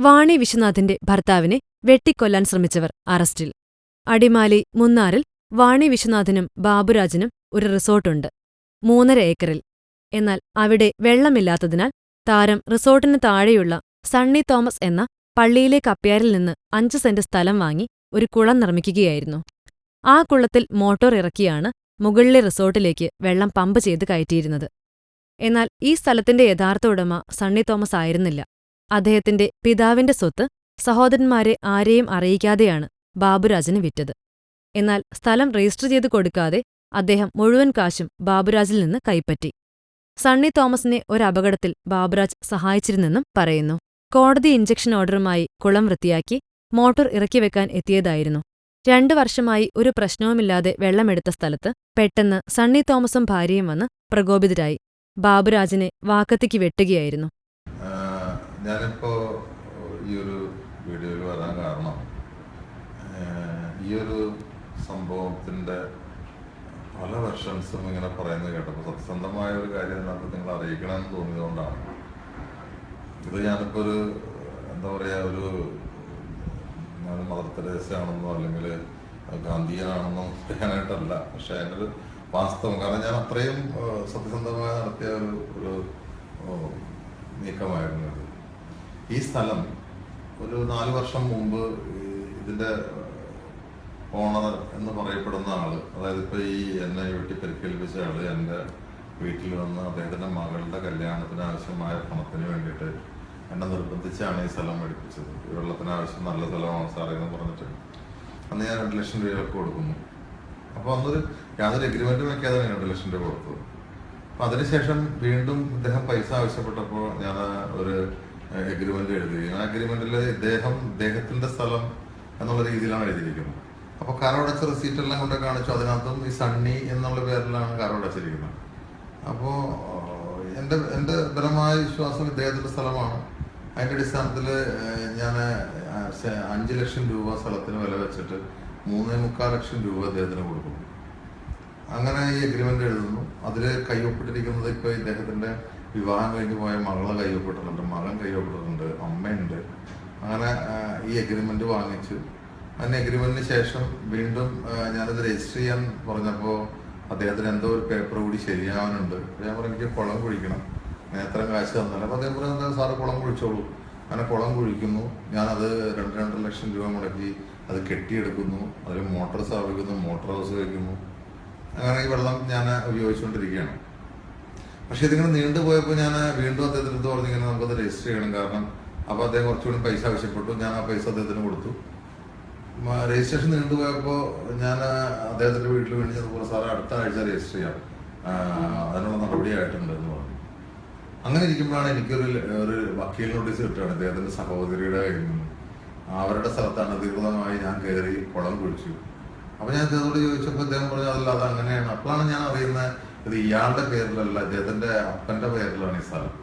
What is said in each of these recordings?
വാണി വിശ്വനാഥിന്റെ ഭർത്താവിനെ വെട്ടിക്കൊല്ലാൻ ശ്രമിച്ചവർ അറസ്റ്റിൽ. അടിമാലി മുന്നാറിൽ വാണി വിശ്വനാഥിനും ബാബുരാജിനും ഒരു റിസോർട്ടുണ്ട്. മൂന്നര ഏക്കറിൽ. എന്നാൽ അവിടെ വെള്ളമില്ലാത്തതിനാൽ താരം റിസോർട്ടിന് താഴെയുള്ള സണ്ണി തോമസ് എന്ന പള്ളിയിലെ കപ്പ്യാരിൽ നിന്ന് അഞ്ച് സെന്റ് സ്ഥലം വാങ്ങി ഒരു കുളം നിർമ്മിക്കുകയായിരുന്നു. ആ കുളത്തിൽ മോട്ടോർ ഇറക്കിയാണ് മുകളിലെ റിസോർട്ടിലേക്ക് വെള്ളം പമ്പ് ചെയ്ത് കയറ്റിയിരുന്നത്. എന്നാൽ ഈ സ്ഥലത്തിന്റെ യഥാർത്ഥ ഉടമ സണ്ണി തോമസ് ആയിരുന്നില്ല. അദ്ദേഹത്തിന്റെ പിതാവിന്റെ സ്വത്ത് സഹോദരന്മാരെ ആരെയും അറിയിക്കാതെയാണ് ബാബുരാജിന് വിറ്റത്. എന്നാൽ സ്ഥലം രജിസ്റ്റർ ചെയ്ത് കൊടുക്കാതെ അദ്ദേഹം മുഴുവൻ കാശും ബാബുരാജിൽ നിന്ന് കൈപ്പറ്റി. സണ്ണി തോമസിനെ ഒരപകടത്തിൽ ബാബുരാജ് സഹായിച്ചിരുന്നെന്നും പറയുന്നു. കോടതി ഇഞ്ചക്ഷൻ ഓർഡറുമായി കുളം വൃത്തിയാക്കി മോട്ടോർ ഇറക്കി വെക്കാൻ എത്തിയതായിരുന്നു. രണ്ടു വർഷമായി ഒരു പ്രശ്നവുമില്ലാതെ വെള്ളമെടുത്ത സ്ഥലത്ത് പെട്ടെന്ന് സണ്ണി തോമസും ഭാര്യയും വന്ന് പ്രകോപിതരായി. ബാബുരാജിനെ വാക്കത്തിക്ക് വെട്ടുകയായിരുന്നു. ഞാനിപ്പോ ഈ ഒരു വീഡിയോയിൽ വരാൻ കാരണം ഈ ഒരു സംഭവത്തിന്റെ പല വെർഷൻസും ഇങ്ങനെ പറയുന്നത് കേട്ടപ്പോൾ സത്യസന്ധമായ ഒരു കാര്യം ഇതിനകത്ത് നിങ്ങൾ അറിയിക്കണമെന്ന് തോന്നിയതുകൊണ്ടാണ്. ഇത് ഞാനിപ്പോൾ ഒരു എന്താ പറയുക ഒരു ഞാൻ മദർ തെരേസയാണെന്നോ അല്ലെങ്കിൽ ഗാന്ധിയനാണെന്നോ പറയാനായിട്ടല്ല. പക്ഷെ അതിന്റെ ഒരു വാസ്തവം കാരണം ഞാൻ അത്രയും സത്യസന്ധമായി നടത്തിയ ഒരു ഒരു നീക്കമായിരുന്നു. ഈ സ്ഥലം ഒരു നാല് വർഷം മുമ്പ് ഇതിന്റെ ഓണർ എന്ന് പറയപ്പെടുന്ന ആൾ അതായത് ഇപ്പൊ ഈ എന്നെ വെട്ടി പരിക്കേൽപ്പിച്ച ആൾ എന്റെ വീട്ടിൽ വന്ന് അദ്ദേഹത്തിന്റെ മകളുടെ കല്യാണത്തിന് ആവശ്യമായ പണത്തിന് വേണ്ടിയിട്ട് എന്നെ നിർബന്ധിച്ചാണ് ഈ സ്ഥലം മേടിപ്പിച്ചത് ഈ വെള്ളത്തിന് നല്ല സ്ഥലമാണ് സാറേ എന്ന് പറഞ്ഞിട്ട് അന്ന് ഞാൻ രണ്ട് ലക്ഷം രൂപയൊക്കെ കൊടുക്കുന്നു. അപ്പോൾ അന്നൊരു യാതൊരു എഗ്രിമെന്റ് വെക്കാതെ രണ്ട് ലക്ഷം രൂപ കൊടുത്തത് അപ്പൊ അതിനുശേഷം വീണ്ടും ഇദ്ദേഹം പൈസ ആവശ്യപ്പെട്ടപ്പോൾ ഞാൻ ഒരു എഗ്രിമെന്റ് എഴുതുകയും ആ അഗ്രിമെന്റിൽ ഇദ്ദേഹം ഇദ്ദേഹത്തിന്റെ സ്ഥലം എന്നുള്ള രീതിയിലാണ് എഴുതിയിരിക്കുന്നത്. അപ്പൊ കരമടച്ച റെസീറ്റ് എല്ലാം കൊണ്ട് കാണിച്ചു. അതിനകത്തും ഈ സണ്ണി എന്നുള്ള പേരിലാണ് കരമടച്ചിരിക്കുന്നത് അപ്പോ എന്റെ എന്റെ ബലമായ വിശ്വാസം ഇദ്ദേഹത്തിന്റെ സ്ഥലമാണ്. അതിന്റെ അടിസ്ഥാനത്തിൽ ഞാൻ അഞ്ച് ലക്ഷം രൂപ സ്ഥലത്തിന് വില വെച്ചിട്ട് മൂന്നേ മുക്കാൽ ലക്ഷം രൂപ അദ്ദേഹത്തിന് കൊടുക്കുന്നു. അങ്ങനെ ഈ അഗ്രിമെന്റ് എഴുതുന്നു. അതിൽ കൈയൊപ്പിട്ടിരിക്കുന്നത് ഇപ്പൊ ഇദ്ദേഹത്തിന്റെ വിവാഹം കഴിഞ്ഞ് പോയ മകളെ കൈവപ്പെട്ടുന്നുണ്ട് മകൻ കൈവപ്പെടുന്നുണ്ട് അമ്മയുണ്ട്. അങ്ങനെ ഈ അഗ്രിമെന്റ് വാങ്ങിച്ചു. അതിന് അഗ്രിമെന്റിന് ശേഷം വീണ്ടും ഞാനത് രജിസ്റ്റർ ചെയ്യാൻ പറഞ്ഞപ്പോൾ അദ്ദേഹത്തിന് എന്തോ ഒരു പേപ്പർ കൂടി ശരിയാവാനുണ്ട്. ഞാൻ പറഞ്ഞു എനിക്ക് കുളം കുഴിക്കണം. ഞാൻ എത്ര കാശ് തന്നാലും അപ്പൊ അദ്ദേഹം പറഞ്ഞു "എന്താ സാറ് കുളം കുഴിച്ചോളൂ. അങ്ങനെ കുളം കുഴിക്കുന്നു. ഞാനത് രണ്ട് രണ്ടര ലക്ഷം രൂപ മുടക്കി അത് കെട്ടിയെടുക്കുന്നു. അതിൽ മോട്ടോർ സ്ഥാപിക്കുന്നു മോട്ടോർ ഹൗസ് വയ്ക്കുന്നു. അങ്ങനെ ഈ വെള്ളം ഞാൻ ഉപയോഗിച്ചുകൊണ്ടിരിക്കുകയാണ്. പക്ഷെ ഇതിങ്ങനെ നീണ്ടുപോയപ്പോൾ ഞാൻ വീണ്ടും അദ്ദേഹത്തിന് അടുത്ത് പറഞ്ഞു ഇങ്ങനെ നമുക്കത് രജിസ്റ്റർ ചെയ്യണം. കാരണം അപ്പോൾ അദ്ദേഹം കുറച്ചുകൂടി പൈസ ആവശ്യപ്പെട്ടു. ഞാൻ ആ പൈസ അദ്ദേഹത്തിന് കൊടുത്തു. രജിസ്ട്രേഷൻ രജിസ്ട്രേഷൻ നീണ്ടുപോയപ്പോൾ ഞാൻ അദ്ദേഹത്തിന്റെ വീട്ടിൽ വേണ്ടി ചെന്നപ്പോൾ സാറേ അടുത്ത ആഴ്ച രജിസ്റ്റർ ചെയ്യാം. അതിനുള്ള നടപടിയായിട്ടുണ്ട് എന്ന് പറഞ്ഞു. അങ്ങനെ ഇരിക്കുമ്പോഴാണ് എനിക്കൊരു ഒരു വക്കീൽ നോട്ടീസ് കിട്ടുകയാണ് അദ്ദേഹത്തിന്റെ സഹോദരിയുടെ കയ്യിൽ നിന്ന്. അവരുടെ സ്ഥലത്താണ് അധികൃതമായി ഞാൻ കയറി കുളം കുഴിച്ചു. അപ്പോൾ ഞാൻ അദ്ദേഹത്തോട് ചോദിച്ചപ്പോൾ അദ്ദേഹം പറഞ്ഞു അതല്ല അത് അങ്ങനെയാണ്. അപ്പോഴാണ് ഞാൻ അറിയുന്നത് ഇത് ഇയാളുടെ പേരിലല്ല അദ്ദേഹത്തിന്റെ അപ്പന്റെ പേരിലാണ് ഈ സ്ഥലം.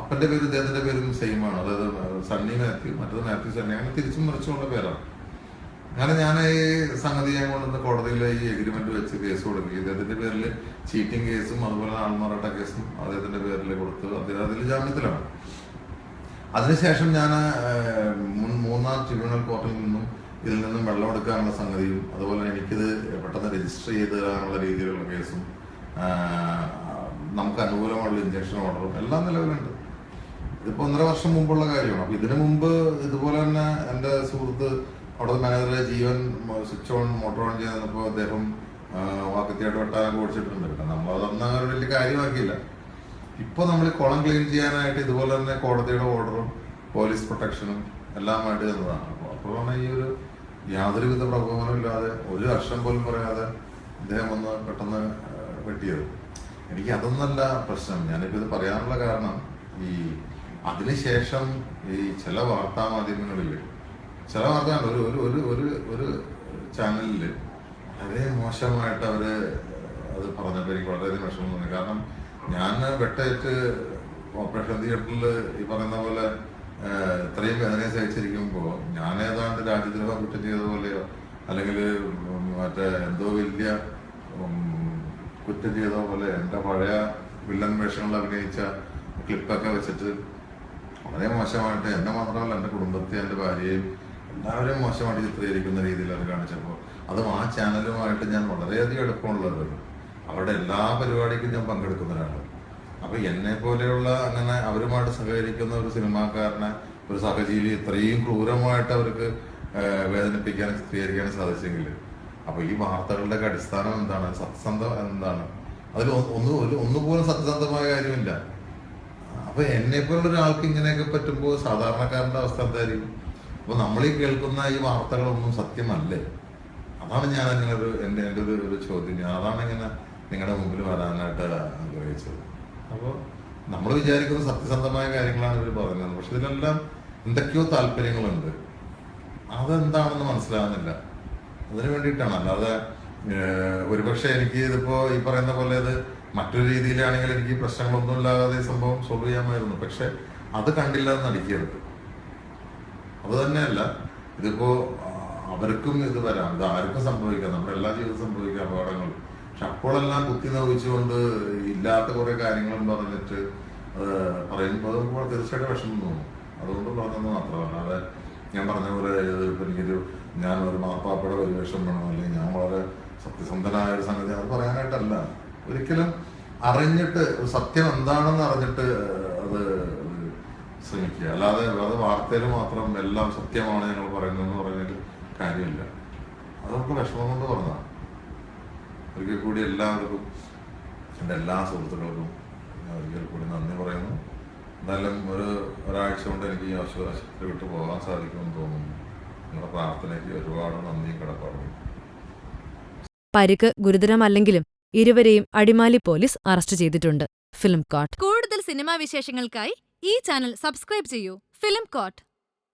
അപ്പന്റെ പേര് ഇദ്ദേഹത്തിന്റെ പേരും സെയിം ആണ്. അതായത് സണ്ണി മാത്യു മറ്റത് മാത്യു സണ്ണി. അങ്ങനെ തിരിച്ചും മറിച്ചുമുള്ള പേരാണ്. അങ്ങനെ ഞാൻ ഈ സംഗതി ഞാൻ കൊണ്ടുവന്ന് കോടതിയിൽ ഈ എഗ്രിമെന്റ് വെച്ച് കേസ് കൊടുക്കും. ഇദ്ദേഹത്തിന്റെ പേരിൽ ചീറ്റിംഗ് കേസും അതുപോലെ ആൾമാറാട്ട കേസും അദ്ദേഹത്തിന്റെ പേരിൽ കൊടുത്ത് അദ്ദേഹം അതിൽ ജാമ്യത്തിലാണ്. അതിനുശേഷം ഞാൻ മുൻ ട്രിബ്യൂണൽ കോർട്ടിൽ നിന്നും ഇതിൽ നിന്നും വെള്ളമെടുക്കാനുള്ള സംഗതിയും അതുപോലെ എനിക്കിത് പെട്ടെന്ന് രജിസ്റ്റർ ചെയ്ത് തരാനുള്ള രീതിയിലുള്ള കേസും നമുക്ക് അനുകൂലമുള്ള ഇഞ്ചക്ഷൻ ഓർഡറും എല്ലാം നിലവിലുണ്ട്. ഇതിപ്പോൾ ഒന്നര വർഷം മുമ്പുള്ള കാര്യമാണ്. അപ്പോൾ ഇതിനു മുമ്പ് ഇതുപോലെ തന്നെ എന്റെ സുഹൃത്ത് അവിടെ മാനേജറെ Jeevan switch on motor on ചെയ്തപ്പോൾ അദ്ദേഹം വാക്കത്തിയായിട്ട് വെട്ടാനൊക്കെ ഓടിച്ചിട്ടുണ്ട്. നമ്മൾ നമ്മളതൊന്നും അങ്ങനെ വലിയ കാര്യമാക്കിയില്ല. ഇപ്പോൾ നമ്മൾ കുളം ക്ലീൻ ചെയ്യാനായിട്ട് ഇതുപോലെ തന്നെ കോടതിയുടെ ഓർഡറും പോലീസ് പ്രൊട്ടക്ഷനും എല്ലാം വേണ്ടി തന്നതാണ് അപ്പോൾ അപ്പോഴാണ് ഈ ഒരു യാതൊരുവിധ പ്രകോപനവും ഇല്ലാതെ ഒരു വർഷം പോലും പറയാതെ അദ്ദേഹം ഒന്ന് പെട്ടെന്ന് വെട്ടിയത് എനിക്ക് അതൊന്നല്ല പ്രശ്നം. ഞാനിപ്പോൾ ഇത് പറയാനുള്ള കാരണം ഈ അതിനുശേഷം ഈ ചില വാർത്താ മാധ്യമങ്ങളിൽ ചില വാർത്ത ഒരു ഒരു ഒരു ഒരു ഒരു ചാനലിൽ വളരെ മോശമായിട്ട് അവർ അത് പറഞ്ഞപ്പോൾ എനിക്ക് വളരെയധികം വിഷമം തോന്നി. കാരണം ഞാൻ വെട്ടേറ്റ് ഓപ്പറേഷൻ തിയേറ്ററിൽ ഈ പറയുന്ന പോലെ ഇത്രയും വേദനയെ സഹിച്ചിരിക്കുമ്പോൾ ഞാൻ ഏതാണ്ട് രാജ്യദ്രോഹ കുറ്റം ചെയ്ത പോലെയോ അല്ലെങ്കിൽ മറ്റേ എന്തോ വലിയ കുറ്റം ചെയ്ത പോലെ എന്റെ പഴയ വില്ലൻ വേഷങ്ങളിൽ അഭിനയിച്ച ക്ലിപ്പൊക്കെ വെച്ചിട്ട് വളരെ മോശമായിട്ട് എന്നെ മാത്രമല്ല എന്റെ കുടുംബത്തെ എന്റെ ഭാര്യയും എല്ലാവരെയും മോശമായിട്ട് ചിത്രീകരിക്കുന്ന രീതിയിൽ അവർ കാണിച്ചപ്പോൾ അതും ആ ചാനലുമായിട്ട് ഞാൻ വളരെയധികം എളുപ്പമുള്ളവരാണ് അവരുടെ എല്ലാ പരിപാടിക്കും ഞാൻ പങ്കെടുക്കുന്ന ഒരാളാണ്. അപ്പൊ എന്നെ പോലെയുള്ള അങ്ങനെ അവരുമായിട്ട് സഹകരിക്കുന്ന ഒരു സിനിമാക്കാരനെ ഒരു സഹജീവി ഇത്രയും ക്രൂരമായിട്ട് അവർക്ക് വേദനിപ്പിക്കാനും ചിത്രീകരിക്കാനും സാധിച്ചെങ്കിൽ അപ്പൊ ഈ വാർത്തകളുടെ അടിസ്ഥാനം എന്താണ്? സത്യസന്ധം എന്താണ്? അതിൽ ഒന്ന് ഒന്നുപോലും സത്യസന്ധമായ കാര്യമില്ല. അപ്പൊ എന്നെ പോലുള്ള ഒരാൾക്ക് ഇങ്ങനെയൊക്കെ പറ്റുമ്പോൾ സാധാരണക്കാരന്റെ അവസ്ഥ എന്തായിരിക്കും? അപ്പൊ നമ്മൾ ഈ കേൾക്കുന്ന ഈ വാർത്തകളൊന്നും സത്യമല്ലേ? അതാണ് ഞാൻ അങ്ങനെ ഒരു എന്റെ എന്റെ ഒരു ഒരു ചോദ്യം. ഞാൻ അതാണ് ഇങ്ങനെ നിങ്ങളുടെ മുമ്പിൽ വരാനായിട്ട് ആഗ്രഹിച്ചത്. അപ്പോൾ നമ്മൾ വിചാരിക്കുന്ന സത്യസന്ധമായ കാര്യങ്ങളാണ് ഇവർ പറയുന്നത്. പക്ഷെ ഇതിലെല്ലാം എന്തൊക്കെയോ താല്പര്യങ്ങളുണ്ട്. അതെന്താണെന്ന് മനസ്സിലാവുന്നില്ല അതിന് വേണ്ടിയിട്ടാണ്. അല്ലാതെ ഒരുപക്ഷെ എനിക്ക് ഇതിപ്പോ ഈ പറയുന്ന പോലെ ഇത് മറ്റൊരു രീതിയിലാണെങ്കിൽ എനിക്ക് പ്രശ്നങ്ങളൊന്നും ഇല്ലാതെ സംഭവം സോൾവ് ചെയ്യാമായിരുന്നു. പക്ഷെ അത് കണ്ടില്ല എന്ന് അടിക്കരുത് അത് തന്നെയല്ല ഇതിപ്പോ അവർക്കും ഇത് വരാം. ഇത് ആർക്കും സംഭവിക്കാം. നമ്മുടെ എല്ലാ ജീവിതം സംഭവിക്കാം അപകടങ്ങൾ. പക്ഷെ അപ്പോഴെല്ലാം കുത്തി നോവിച്ചുകൊണ്ട് ഇല്ലാത്ത കുറെ കാര്യങ്ങളും പറഞ്ഞിട്ട് അത് പറയുമ്പോൾ അത് തീർച്ചയായിട്ടും വിഷമം തോന്നും. അതുകൊണ്ട് പറഞ്ഞത് മാത്രമല്ല അല്ലാതെ ഞാൻ പറഞ്ഞ പോലെ ഇത് എനിക്കൊരു ഞാൻ ഒരു മാർപ്പാപ്പയുടെ പരിവേഷം വേണം? അല്ലെങ്കിൽ ഞാൻ വളരെ സത്യസന്ധനായ ഒരു സംഗതി അത് പറയാനായിട്ടല്ല. ഒരിക്കലും അറിഞ്ഞിട്ട് സത്യം എന്താണെന്ന് അറിഞ്ഞിട്ട് അത് ശ്രമിക്കുക. അല്ലാതെ അത് വാർത്തയിൽ മാത്രം എല്ലാം സത്യമാണ് ഞങ്ങൾ പറയുന്നതെന്ന് പറഞ്ഞാൽ കാര്യമില്ല. അത് നമുക്ക് വിഷമം കൊണ്ട് പറഞ്ഞതാണ്. ഒരിക്കൽ കൂടി എല്ലാവർക്കും എന്റെ എല്ലാ സുഹൃത്തുക്കൾക്കും ഞാൻ ഒരിക്കൽ കൂടി നന്ദി പറയുന്നു. എന്തായാലും ഒരു ഒരാഴ്ച കൊണ്ട് എനിക്ക് ഈ ആശുപത്രി വിട്ടു പോകാൻ സാധിക്കുമെന്ന് തോന്നുന്നു. നിങ്ങളുടെ പ്രാർത്ഥനയ്ക്ക് ഒരുപാട് നന്ദിയും കടപ്പാടും പരിക്ക് ഗുരുതരമല്ലെങ്കിലും ഇരുവരെയും അടിമാലി പോലീസ് അറസ്റ്റ് ചെയ്തിട്ടുണ്ട്. Film court. കൂടുതൽ സിനിമാ വിശേഷങ്ങൾക്കായി ഈ ചാനൽ സബ്സ്ക്രൈബ് ചെയ്യൂ. Film court.